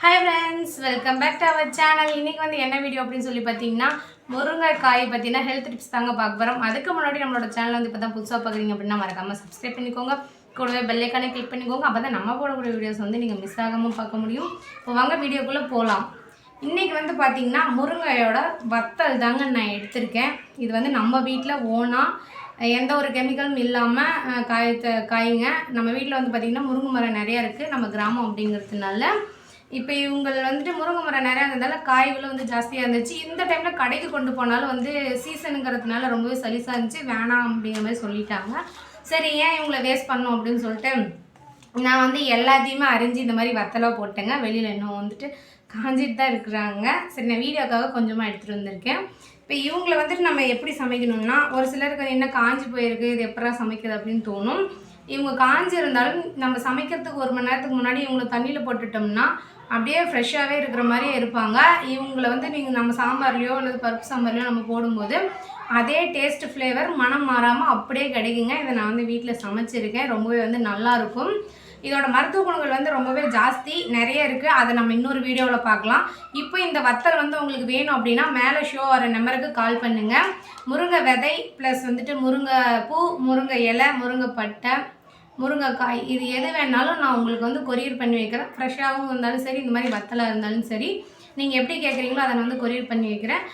Hi friends welcome back to our channel இன்றைக்கி வந்து என்ன வீடியோ அப்படின்னு சொல்லி பார்த்தீங்கன்னா முருங்கைக்காய் பார்த்தீங்கன்னா ஹெல்த் டிப்ஸ் தாங்க பார்க்க போகிறோம் அதுக்கு முன்னாடி நம்மளோட சேனல் வந்து இப்போ தான் புதுசாக பார்க்குறீங்க அப்படின்னா மறக்காமல் சப்ஸ்கிரைப் பண்ணிக்கோங்க. கூடவே பெல்லைக்கானே கிளிக் பண்ணிக்கோங்க. அப்போ தான் நம்ம போடக்கூடிய வீடியோஸ் வந்து நீங்கள் மிஸ் ஆகாமல் பார்க்க முடியும். இப்போ வாங்க வீடியோக்குள்ளே போகலாம் இன்றைக்கி வந்து பார்த்தீங்கன்னா முருங்கையோட வத்தல் தாங்க நான் எடுத்திருக்கேன். இது வந்து நம்ம வீட்டில் ஓனாக எந்த ஒரு கெமிக்கலும் இல்லாமல் காயத்தை காய்ங்க. நம்ம வீட்டில் வந்து பார்த்திங்கன்னா முருங்கை மரம் நிறையா இருக்குது நம்ம கிராமம் அப்படிங்கிறதுனால இப்போ இவங்க வந்துட்டு முருங்கை மரம் நிறையா இருந்ததால காய்களும் வந்து ஜாஸ்தியாக இருந்துச்சு. இந்த டைமில் கடைக்கு கொண்டு போனாலும் வந்து சீசனுங்கிறதுனால ரொம்பவே சலிசாக இருந்துச்சு. வேணாம் அப்படிங்கிற மாதிரி சொல்லிட்டாங்க. சரி ஏன் இவங்களை வேஸ்ட் பண்ணோம் அப்படின்னு சொல்லிட்டு நான் வந்து எல்லாத்தையுமே அரிஞ்சு இந்த மாதிரி வத்தலாக போட்டேங்க. வெளியில் இன்னும் வந்துட்டு காஞ்சிட்டு தான் இருக்கிறாங்க. சரி நான் வீடியோக்காக கொஞ்சமாக எடுத்துகிட்டு வந்திருக்கேன். இப்போ இவங்களை வந்துட்டு நம்ம எப்படி சமைக்கணும்னா ஒரு சிலருக்கு என்ன காஞ்சி போயிருக்கு இது எப்படா சமைக்கிறது அப்படின்னு தோணும். இவங்க காஞ்சிருந்தாலும் நம்ம சமைக்கிறதுக்கு ஒரு மணி நேரத்துக்கு முன்னாடி இவங்களை தண்ணியில் போட்டுட்டோம்னா அப்படியே ஃப்ரெஷ்ஷாகவே இருக்கிற மாதிரியே இருப்பாங்க. இவங்களை வந்து நீங்கள் நம்ம சாம்பார்லேயோ அல்லது பருப்பு சாம்பார்லையோ நம்ம போடும்போது அதே டேஸ்ட் ஃப்ளேவர் மனம் மாறாமல் அப்படியே கிடைக்குங்க. இதை நான் வந்து வீட்டில் சமைச்சிருக்கேன். ரொம்பவே வந்து நல்லாயிருக்கும் இதோட மருத்துவ குணங்கள் வந்து ரொம்பவே ஜாஸ்தி நிறைய இருக்குது அதை நம்ம இன்னொரு வீடியோவில் பார்க்கலாம். இப்போ இந்த வத்தல் வந்து உங்களுக்கு வேணும் அப்படின்னா மேலே ஷோ வர நம்பருக்கு கால் பண்ணுங்கள் முருங்கை விதை ப்ளஸ் வந்துட்டு முருங்கை பூ முருங்கை இலை முருங்கை பட்டை முருங்கைக்காய். இது எது வேணாலும் நான் உங்களுக்கு வந்து கொரியர் பண்ணி வைக்கிறேன். ஃப்ரெஷ்ஷாகவும் இருந்தாலும் சரி இந்த மாதிரி வத்தலாக இருந்தாலும் சரி. நீங்கள் எப்படி கேட்குறீங்களோ அதை நான் வந்து கொரியர் பண்ணி வைக்கிறேன்.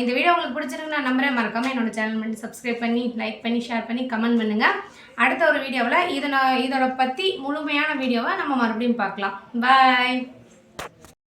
இந்த வீடியோ உங்களுக்கு பிடிச்சிருக்கு நான் நம்புறேன். மறக்காமல் என்னோட சேனல் மட்டும் சப்ஸ்கிரைப் பண்ணி லைக் பண்ணி ஷேர் பண்ணி கமெண்ட் பண்ணுங்கள் அடுத்த ஒரு வீடியோவில் இதை நான் இதோட பற்றி முழுமையான வீடியோவை நம்ம மறுபடியும் பார்க்கலாம். பாய்